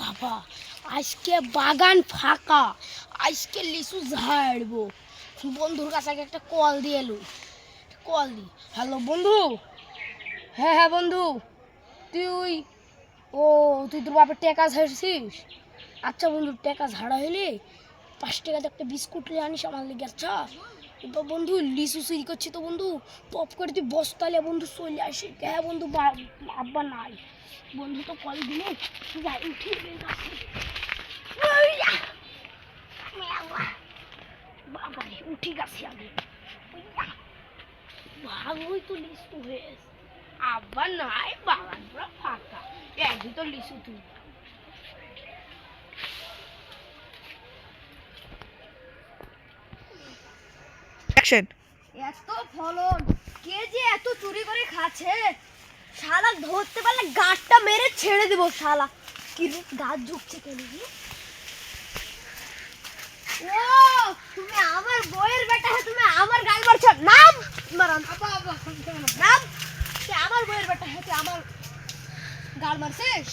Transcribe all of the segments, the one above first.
বাবা, আজকে বাগান ফাঁকা, আজকে লিচু ঝাড়বো। বন্ধুর কাছে আগে একটা কল দিয়ে এলো। কল দি। হ্যালো, বন্ধু? হ্যাঁ হ্যাঁ বন্ধু। তুই, ও, তুই তোর বাপের টেকা ঝাড়ছিস? আচ্ছা বন্ধু, টেকা ঝাড়া হইলে পাঁচ টাকাতে একটা বিস্কুট নিয়ে আনিস আমার লেগে আচ্ছা? বন্ধু, লিচু চুরি করছি তো বন্ধু টপ করে তুই বস্তালে বন্ধু, চলে আসি হ্যাঁ বন্ধু আব্বা নাই। বন্ধু তো কল দিলে যাই উঠি উইয়া। ভালোই তো লিচু হয়েছে। আব্বা নাই বাগান পুরো ফাঁকা। একই তো লিচু তুই। অ্যাকশন এত ফলন। কে যে এত চুরি করে খাচ্ছে? শালা ধরতে পারলে গাছটা মেরে ছেড়ে দেবো শালা। কি গাছ ঝুঁকছে কেন? ও তুমি আমার বইয়ের বেটা হ্যাঁ তুমি আমার গাল মারছো। নাম! মারান। নাম! তুই আমার বইয়ের বেটা হ্যাঁ তুই আমার গাল মারছিস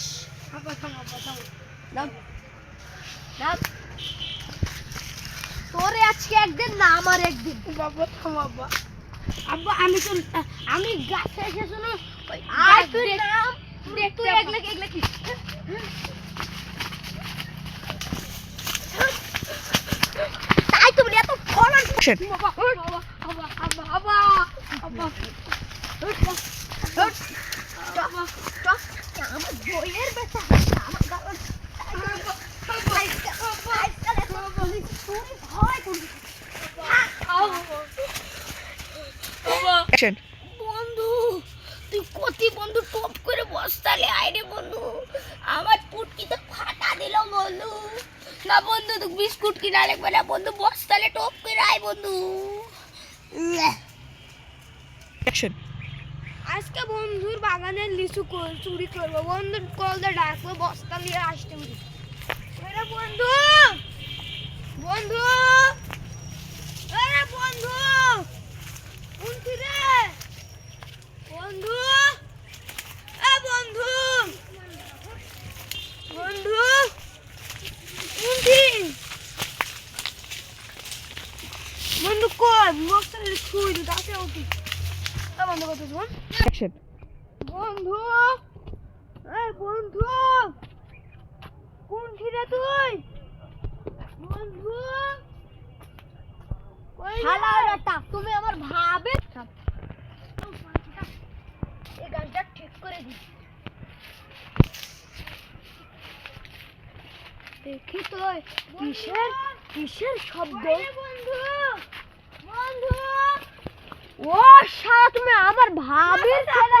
নাম। নাম। তোরে আজকে একদিন না আমার একদিন। বাবা থাম আব্বা আব্বা আমি তো আমি গাছে এসেছ না? আর তুই নাম তুই এগলা এগলা কি? তাই তুমি এত ফলন বাবা বাবা আব্বা আব্বা আব্বা আব্বা আমার বইয়ের বেটা অ্যাকশন বন্ধু তুই কতি বন্ধু টপ করে বস্তালে আইরে বন্ধু। আমার পুটকি তো ফাটা দিল বন্ধু। না বন্ধু তুই বিস্কুট কিনা লাগবে না বন্ধু বস্তালে টপ করে আয় বন্ধু। অ্যাকশন। আজকে বন্ধুর বাগানের লিচু চুরি করব। বন্ধুর কল দিয়ে ডাকবো বস্তা নিয়ে আসতে বন্ধু বন্ধু আরে বন্ধু কোনটি রে বন্ধু এ বন্ধু বন্ধু কোনটি বন্ধু কই? বস্তা ছুঁই দিতে আসে ওটি বন্ধ করতে শোন অ্যাকশন বন্ধু এই বন্ধু কোন ছিড়ে তুই? বন্ধু শালা বেটা তুমি আমার ভাবে এই গানটা ঠিক করে দি। দেখি তো কিসের? কিসের শব্দ? বন্ধু বন্ধু। ও শালা তুমি আমার ভাবির ছেলে